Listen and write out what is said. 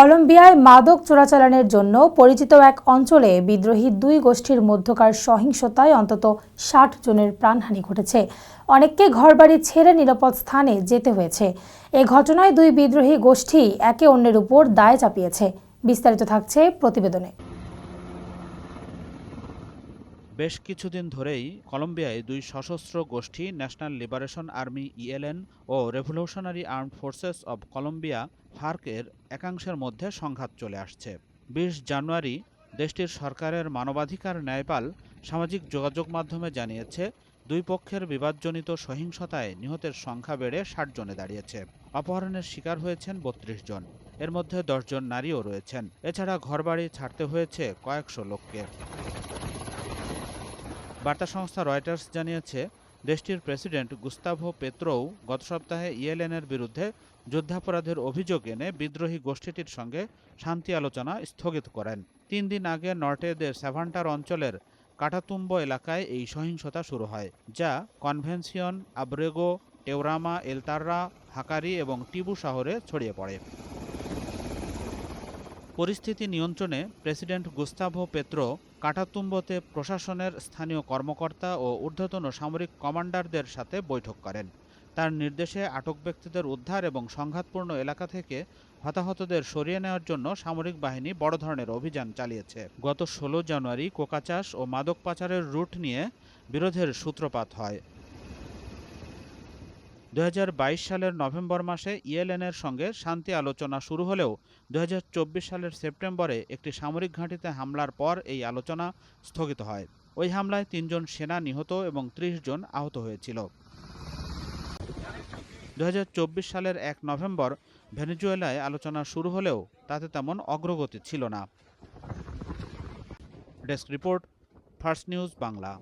কলম্বিয়ায় মাদক চোরাচালানের জন্য পরিচিত এক অঞ্চলে বিদ্রোহী দুই গোষ্ঠীর মধ্যকার সহিংসতায় অন্তত ষাট জনের প্রাণহানি ঘটেছে। অনেককে ঘরবাড়ি ছেড়ে নিরাপদ স্থানে যেতে হয়েছে। এ ঘটনায় দুই বিদ্রোহী গোষ্ঠী একে অন্যের উপর দায় চাপিয়েছে। বিস্তারিত থাকছে প্রতিবেদনে। বেশ কিছুদিন ধরেই কলম্বিয়ায় দুই সশস্ত্র গোষ্ঠী, national liberation army ELN O Revolutionary Armed Forces of Colombia ফার্কের একাংশের মধ্যে সংঘাত চলে আসছে। বিশ জানুয়ারি দেশটির সরকারের মানবাধিকার ন্যায়পাল সামাজিক যোগাযোগ মাধ্যমে জানিয়েছে, দুই পক্ষের বিবাদজনিত সহিংসতায় নিহতের সংখ্যা বেড়ে ষাট জনে দাঁড়িয়েছে। অপহরণের শিকার হয়েছেন বত্রিশ জন। এর মধ্যে দশজন নারীও রয়েছেন। এছাড়া ঘরবাড়ি ছাড়তে হয়েছে কয়েকশো লোককে। বার্তা সংস্থা রয়টার্স জানিয়েছে দেশটির প্রেসিডেন্ট গুস্তাভো পেত্রোও গত সপ্তাহে ইয়েলেনের বিরুদ্ধে যুদ্ধাপরাধের অভিযোগ এনে বিদ্রোহী গোষ্ঠীটির সঙ্গে শান্তি আলোচনা স্থগিত করেন। তিন দিন আগে নর্টেদের স্যাভান্টার অঞ্চলের কাটাতুম্ব এলাকায় এই সহিংসতা শুরু হয়, যা কনভেনশন, আব্রেগো, টেওরামা, এলতাররা, হাকারি এবং টিবু শহরে ছড়িয়ে পড়ে। পরিস্থিতি নিয়ন্ত্রণে প্রেসিডেন্ট গুস্তাভো পেত্রো কাটাতুম্বতে প্রশাসনের স্থানীয় কর্মকর্তা ও ঊর্ধ্বতন সামরিক কমান্ডারদের সাথে বৈঠক করেন। তার নির্দেশে আটক ব্যক্তিদের উদ্ধার এবং সংঘাতপূর্ণ এলাকা থেকে হতাহতদের সরিয়ে নেওয়ার জন্য সামরিক বাহিনী বড় ধরনের অভিযান চালিয়েছে। গত ষোলো জানুয়ারি কোকাচাষ ও মাদক পাচারের রুট নিয়ে বিরোধের সূত্রপাত হয়। দু হাজার বাইশ সালের নভেম্বর মাসে ইএলএনের সঙ্গে শান্তি আলোচনা শুরু হলেও দু হাজার চব্বিশ সালের সেপ্টেম্বরে একটি সামরিক ঘাঁটিতে হামলার পর এই আলোচনা স্থগিত হয়। ওই হামলায় তিনজন সেনা নিহত এবং ত্রিশ জন আহত হয়েছিল। দু হাজার চব্বিশ সালের এক নভেম্বর ভেনেজুয়েলায় আলোচনা শুরু হলেও তাতে তেমন অগ্রগতি ছিল না। Desk report, first news Bangla.